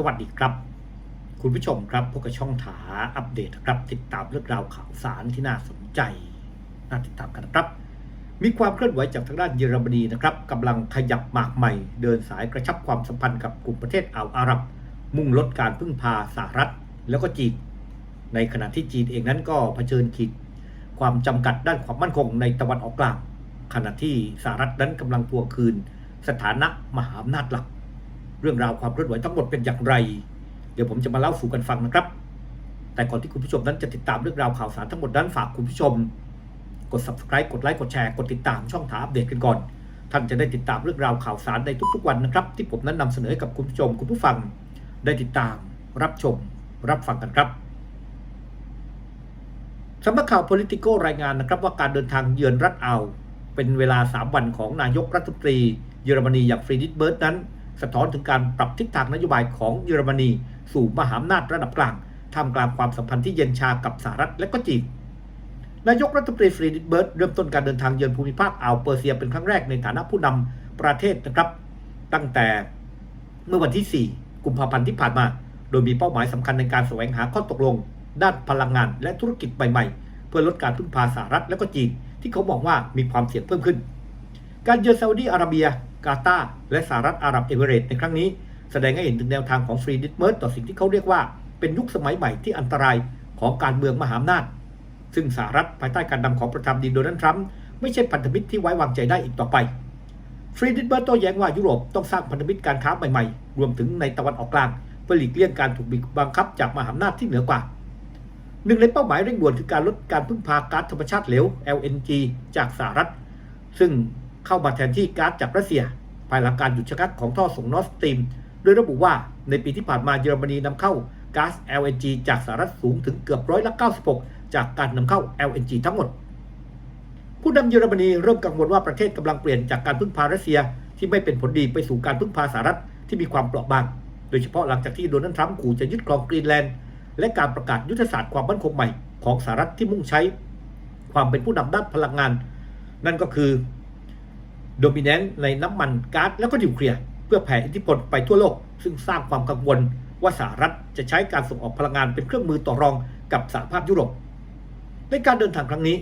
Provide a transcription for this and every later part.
สวัสดีครับ คุณผู้ชมครับพวกกับช่องถาอัปเดตครับ ติดตามเรื่องราวข่าวสารที่น่าสนใจน่าติดตามกันนะครับ มีความเคลื่อนไหวจากทางด้านเยอรมนีนะครับกำลังขยับหมากใหม่ เดินสายกระชับความสัมพันธ์กับกลุ่มประเทศอ่าวอาหรับ มุ่งลดการพึ่งพาสหรัฐ แล้วก็จีนในขณะที่จีนเองนั้นก็เผชิญขีดความจำกัดด้านความมั่นคงในตะวันออกกลาง ขณะที่สหรัฐนั้นกำลังทวงคืน สถานะมหาอำนาจหลัก เรื่องราวความเคลื่อนไหวทั้งหมดเป็นอย่างไร เดี๋ยวผมจะมาเล่าสู่กันฟังนะครับ แต่ก่อนที่คุณผู้ชมนั้นจะติดตามเรื่องราวข่าวสารทั้งหมดนั้นฝากคุณผู้ชม กด subscribe กดไลค์กดแชร์กดติดตามช่องถาอัปเดตกันก่อน ท่านจะได้ติดตามเรื่องราวข่าวสารในทุกๆวันนะครับ ที่ผมนั้นนำเสนอให้กับคุณผู้ชม คุณผู้ฟังได้ติดตาม รับชม รับฟังกันครับสำนักข่าว Politico รายงานนะครับว่าการเดินทางเยือนรัฐอัลเป็นเวลา 3 วันของนายกรัฐมนตรีเยอรมนีอย่างฟรีดิสเบิร์ตนั้น สะท้อนถึงการปรับทิศทางนโยบายของเยอรมนี สู่มหาอำนาจระดับกลางท่ามกลางความสัมพันธ์ที่เย็นชากับสหรัฐและก็จีนนายกรัฐมนตรีฟรีดิเบิร์ตเริ่มต้นการเดินทางเยือนภูมิภาคอ่าวเปอร์เซียเป็นครั้งแรกในฐานะผู้นำประเทศนะครับ ตั้งแต่เมื่อวันที่ 4 กุมภาพันธ์ที่ผ่านมา โดยมีเป้าหมายสำคัญในการแสวงหาข้อตกลง ด้านพลังงานและธุรกิจใหม่ๆ เพื่อลดการพึ่งพาสหรัฐและก็จีน ที่เขามองว่ามีความเสี่ยงเพิ่มขึ้น การเยือนซาอุดีอาระเบีย กาตาร์และสหรัฐอาหรับเอมิเรตส์ในครั้งนี้ แสดงให้เห็นถึงแนวทางของฟรีดิสเบิร์ตต่อสิ่งที่เขาเรียกว่าเป็นยุคสมัยใหม่ที่อันตรายของการเมืองมหาอำนาจ ซึ่งสหรัฐภายใต้การนำของประธานาธิบดีโดนัลด์ทรัมป์ไม่ใช่พันธมิตรที่ไว้วางใจได้อีกต่อไปฟรีดิสเบิร์ตโต้แย้งว่ายุโรปต้องสร้างพันธมิตรการค้าใหม่ๆ รวมถึงในตะวันออกกลางเพื่อหลีกเลี่ยงการถูกบีบบังคับจากมหาอำนาจที่เหนือกว่าหนึ่งในเป้าหมายเร่งด่วนคือการลดการพึ่งพาก๊าซธรรมชาติเหลว LNG จากสหรัฐ ซึ่ง เข้ามาแทนที่ก๊าซจากรัสเซีย ภายหลังการหยุดชะงักของท่อส่งนอร์สตรีมโดยระบุว่าในปีที่ผ่านมาเยอรมนีนำเข้าก๊าซ LNG จากสหรัฐสูงถึงเกือบร้อยละ96 จากการนำเข้า LNG ทั้งหมด ผู้นำเยอรมนีเริ่มกังวลว่าประเทศกำลังเปลี่ยนจากการพึ่งพารัสเซียที่ไม่เป็นผลดีไปสู่การพึ่งพาสหรัฐที่มีความเปราะบาง โดยเฉพาะหลังจากที่โดนัลด์ทรัมป์ขู่จะยึดครองกรีนแลนด์ และการประกาศยุทธศาสตร์ความมั่นคงใหม่ของสหรัฐที่มุ่งใช้ ความเป็นผู้นำด้านพลังงาน นั่นก็คือ โดมิเนนต์ในน้ำมันก๊าซแล้วก็นิวเคลียร์เพื่อแผ่อิทธิพลไปทั่วโลก ซึ่งสร้างความกังวลว่าสหรัฐจะใช้การส่งออกพลังงานเป็นเครื่องมือต่อรองกับสหภาพยุโรป ในการเดินทางครั้งนี้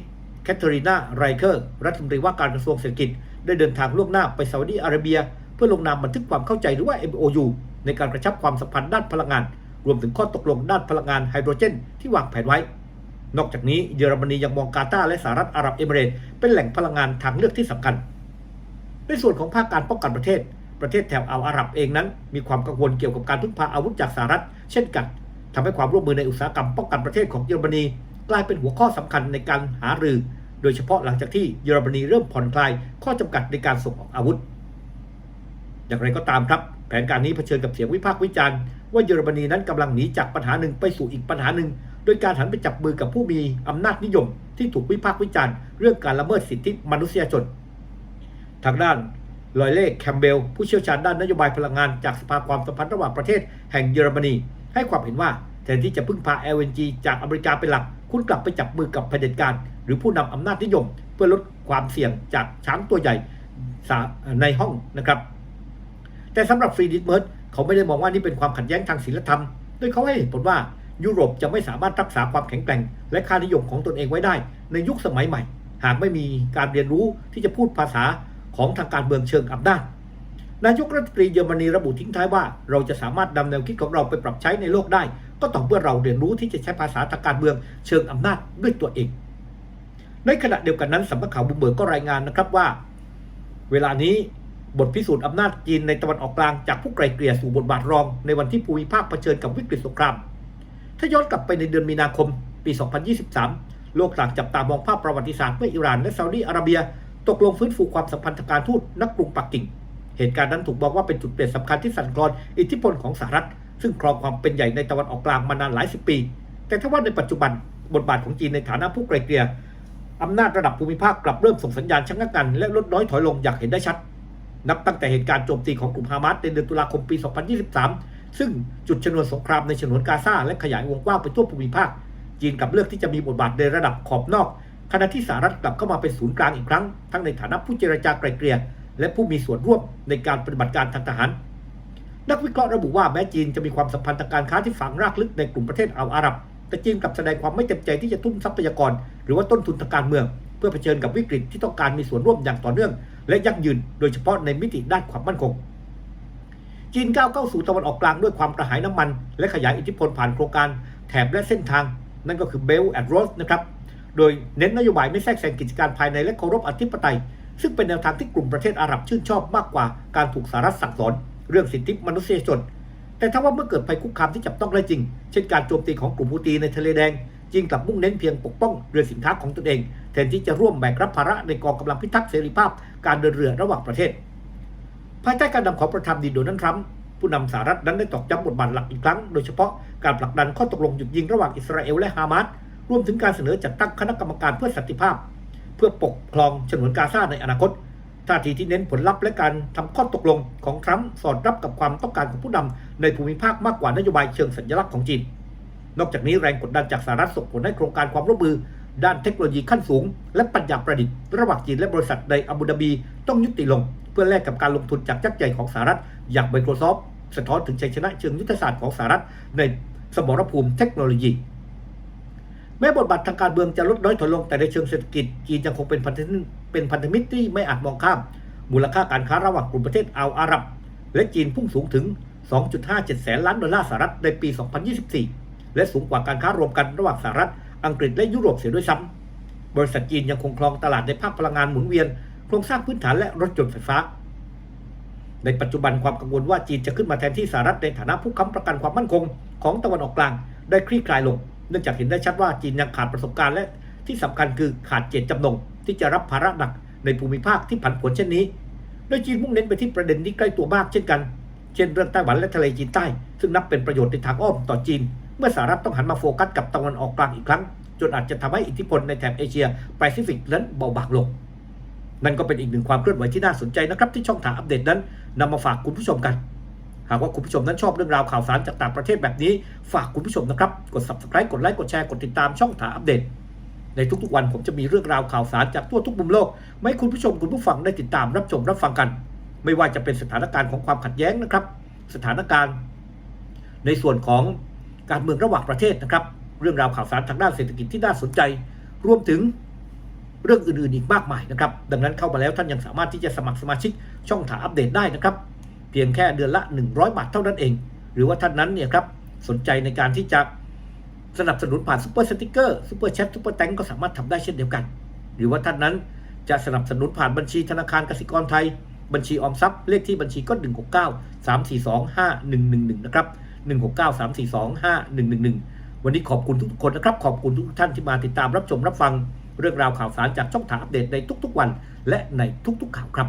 แคทเธอรีนาไรเคอร์รัฐมนตรีว่าการกระทรวงเศรษฐกิจ ได้เดินทางล่วงหน้าไปซาอุดีอาระเบีย เพื่อลงนามบันทึกความเข้าใจหรือว่า MOU ในการกระชับความสัมพันธ์ด้านพลังงาน รวมถึงข้อตกลงด้านพลังงานไฮโดรเจน ที่วางแผนไว้ นอกจากนี้เยอรมนียังมองกาตาร์และสหรัฐอาหรับเอมิเรตเป็นแหล่งพลังงานทางเลือกที่สำคัญ ในส่วนของภาคการป้องกันประเทศ ประเทศแถบอ่าวอาหรับเองนั้น มีความกังวลเกี่ยวกับการพึ่งพาอาวุธจากสหรัฐ เช่นกันทำให้ความร่วมมือในอุตสาหกรรมป้องกันประเทศของเยอรมนี กลายเป็นหัวข้อสำคัญในการหารือ โดยเฉพาะหลังจากที่เยอรมนีเริ่มผ่อนคลายข้อจำกัดในการส่งออกอาวุธ อย่างไรก็ตามครับ แผนการนี้เผชิญกับเสียงวิพากษ์วิจารณ์ว่าเยอรมนีนั้นกำลังหนีจากปัญหาหนึ่งไปสู่อีกปัญหาหนึ่ง โดยการหันไปจับมือกับผู้มีอำนาจนิยม ที่ถูกวิพากษ์วิจารณ์เรื่องการละเมิดสิทธิมนุษยชน ทางด้านลอยเล่แคมเบล ผู้เชี่ยวชาญด้านนโยบายพลังงานจากสภาความสัมพันธ์ระหว่างประเทศแห่งเยอรมนี ให้ความเห็นว่าแทนที่จะพึ่งพา LNG จากอเมริกาเป็นหลัก คุณกลับไปจับมือกับเผด็จการ หรือผู้นำอำนาจนิยม เพื่อลดความเสี่ยงจากช้างตัวใหญ่ในห้องนะครับ แต่สำหรับฟรีดิสเมิร์ดเขาไม่ได้มองว่านี่เป็นความขัดแย้งทางศีลธรรม โดยเขาให้เหตุผลว่ายุโรปจะไม่สามารถรักษาความแข็งแกร่ง และค่านิยมของตนเองไว้ได้ ในยุคสมัยใหม่ หากไม่มีการเรียนรู้ที่จะพูดภาษา ของทางการเมืองเชิงอำนาจนายกรัฐมนตรีเยอรมนีระบุทิ้งท้ายว่า เราจะสามารถนำแนวคิดของเราไปปรับใช้ในโลกได้ ก็ต่อเมื่อเราเรียนรู้ที่จะใช้ภาษาทางการเมืองเชิงอำนาจด้วยตัวเอง ในขณะเดียวกันนั้นสำนักข่าวบูมเบิร์กก็รายงานนะครับว่า เวลานี้บทพิสูจน์อำนาจจีนในตะวันออกกลางจากผู้ไกลเกลี่ยสู่บทบาทรอง ในวันที่ภูมิภาคเผชิญกับวิกฤตสงคราม ถ้าย้อนกลับไปในเดือนมีนาคมปี 2023 โลกต่างจับตามองภาพประวัติศาสตร์เมื่ออิหร่านและซาอุดีอาระเบีย ตกลงฟื้นฟูความสัมพันธ์ทางการทูตนักกรุงปักกิ่ง เหตุการณ์นั้นถูกบอกว่าเป็นจุดเปลี่ยนสำคัญที่สั่นคลอนอิทธิพลของสหรัฐ ซึ่งครองความเป็นใหญ่ในตะวันออกกลางมานานหลายสิบปี แต่ถ้าว่าในปัจจุบันบทบาทของจีนในฐานะผู้ไกลเกลี่ยอำนาจระดับภูมิภาคกลับเริ่มส่งสัญญาณชะงักงันและลดน้อยถอยลงอย่างเห็นได้ชัด นับตั้งแต่เหตุการณ์โจมตีของกลุ่มฮามาสในเดือนตุลาคมปี 2023 ซึ่งจุดชนวนสงครามในฉนวนกาซาและขยายวงกว้างไปทั่วภูมิภาค จีนกลับเลือกที่จะมีบทบาทในระดับขอบนอก ขณะที่สหรัฐกลับเข้ามาเป็นศูนย์กลางอีกครั้ง ทั้งในฐานะผู้เจรจาไกลเกลี่ยและผู้มีส่วนร่วมในการปฏิบัติการทางทหาร นักวิเคราะห์ระบุว่าแม้จีนจะมีความสัมพันธ์ทางการค้าที่ฝังรากลึกในกลุ่มประเทศอาอาหรับ แต่จีนกลับแสดงความไม่เต็มใจที่จะทุ่มทรัพยากร หรือว่าต้นทุนทางการเมือง เพื่อเผชิญกับวิกฤตที่ต้องการมีส่วนร่วมอย่างต่อเนื่อง และยั่งยืน โดยเฉพาะในมิติด้านความมั่นคง จีนก้าวเข้าสู่ตะวันออกกลางด้วยความกระหายน้ำมัน และขยายอิทธิพลผ่านโครงการแถบและเส้นทาง นั่นก็คือ Belt and Road นะครับ โดยเน้นนโยบายไม่แทรกแซงกิจการภายในและเคารพอธิปไตย ซึ่งเป็นแนวทางที่กลุ่มประเทศอาหรับชื่นชอบมากกว่าการถูกสหรัฐสั่งสอน เรื่องสิทธิมนุษยชน แต่ถ้าว่าเมื่อเกิดภัยคุกคามที่จับต้องได้จริง เช่นการโจมตีของกลุ่มฮูตีในทะเลแดงจีนกลับมุ่งเน้นเพียงปกป้องเรือสินค้าของตนเองแทนที่จะร่วมแบกรับภาระในกองกำลังพิทักษ์เสรีภาพการเดินเรือระหว่างประเทศ ภายใต้การนำของประธานดีโดนัลด์ทรัมป์ผู้นำสหรัฐนั้นได้ตอกย้ำบทบาทหลักอีกครั้ง โดยเฉพาะการผลักดันข้อตกลงหยุดยิงระหว่างอิสราเอลและฮามาส รวมถึงการเสนอจัดตั้งคณะกรรมการเพื่อสันติภาพ เพื่อปกครองฉนวนกาซาในอนาคตท่าทีที่เน้นผลลัพธ์และการทำข้อตกลงของทรัมป์สอดรับกับความต้องการของผู้นำในภูมิภาคมากกว่านโยบายเชิงสัญลักษณ์ของจีน นอกจากนี้แรงกดดันจากสหรัฐส่งผลให้โครงการความร่วมมือ ด้านเทคโนโลยีขั้นสูง และปัญญาประดิษฐ์ระหว่างจีนและบริษัทในอาบูดาบีต้องยุติลง เพื่อแลกกับการลงทุนจากยักษ์ใหญ่ของสหรัฐ อย่าง Microsoft สะท้อนถึงชัยชนะเชิงยุทธศาสตร์ของสหรัฐในสมรภูมิเทคโนโลยี แม้บทบาททางการเมืองจะลดน้อยถอยลงแต่ในเชิงเศรษฐกิจจีนยังคงเป็นพันธมิตรเป็นพันธมิตรที่ไม่อาจมองข้าม มูลค่าการค้าระหว่างกลุ่มประเทศอาอาหรับ และจีนพุ่งสูงถึง 2.57 แสนล้านดอลลาร์สหรัฐในปี 2024 และสูงกว่าการค้ารวมกันระหว่างสหรัฐ อังกฤษและยุโรปเสียด้วยซ้ำบริษัทจีนยังคงครองตลาดในภาคพลังงานหมุนเวียน โครงสร้างพื้นฐานและรถยนต์ไฟฟ้า ในปัจจุบันความกังวลว่าจีนจะขึ้นมาแทนที่สหรัฐในฐานะผู้ค้ำประกันความมั่นคง ของตะวันออกกลางได้คลี่คลายลง เนื่องจากเห็นได้ชัดว่าจีนยังขาดประสบการณ์และที่สำคัญคือขาดเจตจำนง ที่จะรับภาระหนักในภูมิภาคที่ผันผวนเช่นนี้ โดยจีนมุ่งเน้นไปที่ประเด็นที่ใกล้ตัวมากเช่นกัน เช่นเรื่องไต้หวันและทะเลจีนใต้ ซึ่งนับเป็นประโยชน์ในทางอ้อมต่อจีน เมื่อสหรัฐต้องหันมาโฟกัสกับตะวันออกกลางอีกครั้ง จนอาจจะทำให้อิทธิพลในแถบเอเชียแปซิฟิกนั้นเบาบางลง นั่นก็เป็นอีกหนึ่งความเคลื่อนไหวที่น่าสนใจนะครับที่ช่องทางอัปเดตนั้นนำมาฝากคุณผู้ชมกัน หากว่าคุณผู้ชมนั้นชอบเรื่องราวข่าวสารจากต่างประเทศแบบนี้ ฝากคุณผู้ชมนะครับ กด subscribe กดไลค์กดแชร์กดติดตามช่องทาอัปเดต ในทุกๆวันผมจะมีเรื่องราวข่าวสารจากทั่วทุกมุมโลกมาให้คุณผู้ชมคุณผู้ฟังได้ติดตามรับชมรับฟังกัน ไม่ว่าจะเป็นสถานการณ์ของความขัดแย้งนะครับ สถานการณ์ ในส่วนของการเมืองระหว่างประเทศนะครับ เรื่องราวข่าวสารทางด้านเศรษฐกิจที่น่าสนใจ รวมถึงเรื่องอื่นๆอีกมากมายนะครับ ดังนั้นเข้ามาแล้วท่านยังสามารถที่จะสมัครสมาชิกช่องถาอัปเดตได้นะครับ เพียงแค่เดือนละ 100 บาทเท่านั้นเอง หรือว่าท่านนั้นเนี่ยครับสนใจในการที่จะสนับสนุนผ่านซุปเปอร์สติกเกอร์ซุปเปอร์แชทซุปเปอร์แตงก็สามารถทำได้เช่นเดียวกัน หรือว่าท่านนั้นจะสนับสนุนผ่านบัญชีธนาคารกสิกรไทย บัญชีออมทรัพย์เลขที่บัญชีก็ 169 342 5111 นะครับ 169 342 5111 วันนี้ขอบคุณทุกคนนะครับ ขอบคุณทุกท่านที่มาติดตามรับชมรับฟังเรื่องราวข่าวสารจากช่องทางอัปเดตในทุกๆวัน และในทุกๆข่าวครับ